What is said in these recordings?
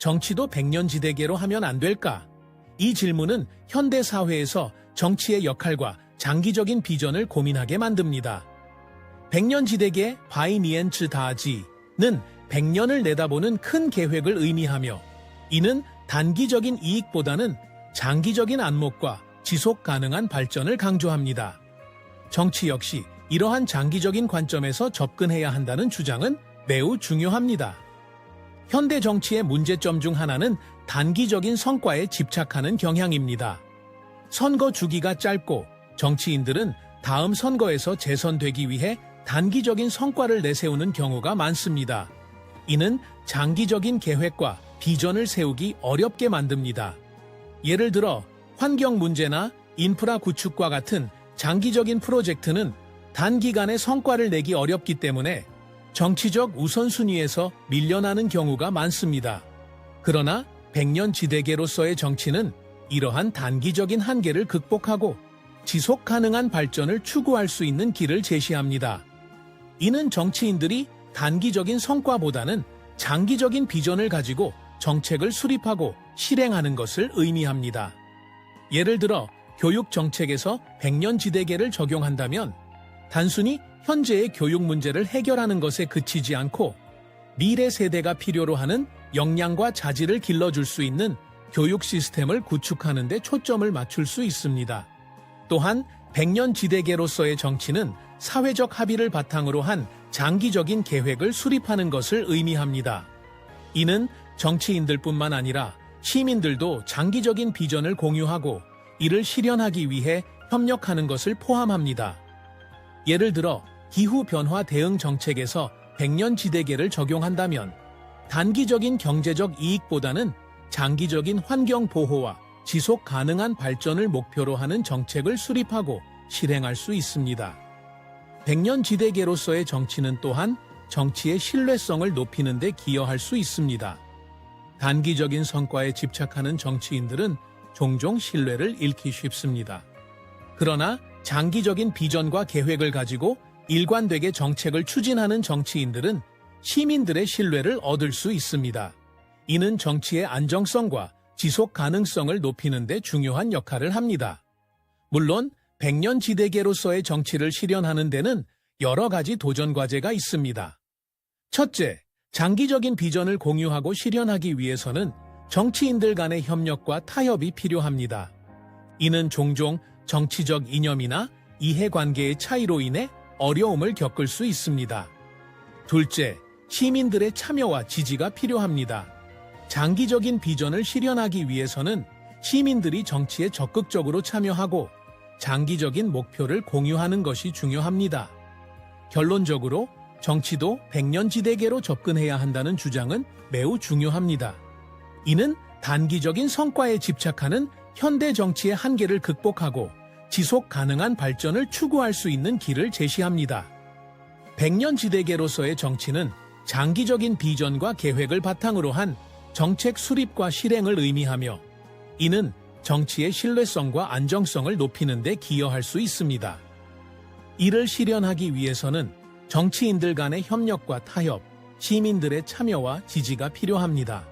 정치도 백년지대계로 하면 안 될까? 이 질문은 현대 사회에서 정치의 역할과 장기적인 비전을 고민하게 만듭니다. 백년지대계 바이니엔츠 다지는 백년을 내다보는 큰 계획을 의미하며 이는 단기적인 이익보다는 장기적인 안목과 지속 가능한 발전을 강조합니다. 정치 역시 이러한 장기적인 관점에서 접근해야 한다는 주장은 매우 중요합니다. 현대 정치의 문제점 중 하나는 단기적인 성과에 집착하는 경향입니다. 선거 주기가 짧고 정치인들은 다음 선거에서 재선되기 위해 단기적인 성과를 내세우는 경우가 많습니다. 이는 장기적인 계획과 비전을 세우기 어렵게 만듭니다. 예를 들어 환경 문제나 인프라 구축과 같은 장기적인 프로젝트는 단기간에 성과를 내기 어렵기 때문에 정치적 우선순위에서 밀려나는 경우가 많습니다. 그러나 백년 지대계로서의 정치는 이러한 단기적인 한계를 극복하고 지속 가능한 발전을 추구할 수 있는 길을 제시합니다. 이는 정치인들이 단기적인 성과보다는 장기적인 비전을 가지고 정책을 수립하고 실행하는 것을 의미합니다. 예를 들어 교육 정책에서 백년 지대계를 적용한다면 단순히 현재의 교육 문제를 해결하는 것에 그치지 않고 미래 세대가 필요로 하는 역량과 자질을 길러줄 수 있는 교육 시스템을 구축하는 데 초점을 맞출 수 있습니다. 또한 백년 지대계로서의 정치는 사회적 합의를 바탕으로 한 장기적인 계획을 수립하는 것을 의미합니다. 이는 정치인들뿐만 아니라 시민들도 장기적인 비전을 공유하고 이를 실현하기 위해 협력하는 것을 포함합니다. 예를 들어 기후 변화 대응 정책에서 백년 지대계를 적용한다면 단기적인 경제적 이익보다는 장기적인 환경 보호와 지속 가능한 발전을 목표로 하는 정책을 수립하고 실행할 수 있습니다. 백년 지대계로서의 정치는 또한 정치의 신뢰성을 높이는 데 기여할 수 있습니다. 단기적인 성과에 집착하는 정치인들은 종종 신뢰를 잃기 쉽습니다. 그러나 장기적인 비전과 계획을 가지고 일관되게 정책을 추진하는 정치인들은 시민들의 신뢰를 얻을 수 있습니다. 이는 정치의 안정성과 지속 가능성을 높이는 데 중요한 역할을 합니다. 물론 백년 지대계로서의 정치를 실현하는 데는 여러 가지 도전 과제가 있습니다. 첫째, 장기적인 비전을 공유하고 실현하기 위해서는 정치인들 간의 협력과 타협이 필요합니다. 이는 종종 정치적 이념이나 이해관계의 차이로 인해 어려움을 겪을 수 있습니다. 둘째, 시민들의 참여와 지지가 필요합니다. 장기적인 비전을 실현하기 위해서는 시민들이 정치에 적극적으로 참여하고 장기적인 목표를 공유하는 것이 중요합니다. 결론적으로 정치도 백년지대계로 접근해야 한다는 주장은 매우 중요합니다. 이는 단기적인 성과에 집착하는 현대 정치의 한계를 극복하고 지속 가능한 발전을 추구할 수 있는 길을 제시합니다. 백년지대계로서의 정치는 장기적인 비전과 계획을 바탕으로 한 정책 수립과 실행을 의미하며 이는 정치의 신뢰성과 안정성을 높이는 데 기여할 수 있습니다. 이를 실현하기 위해서는 정치인들 간의 협력과 타협, 시민들의 참여와 지지가 필요합니다.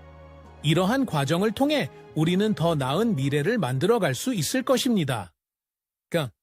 이러한 과정을 통해 우리는 더 나은 미래를 만들어갈 수 있을 것입니다. 그러니까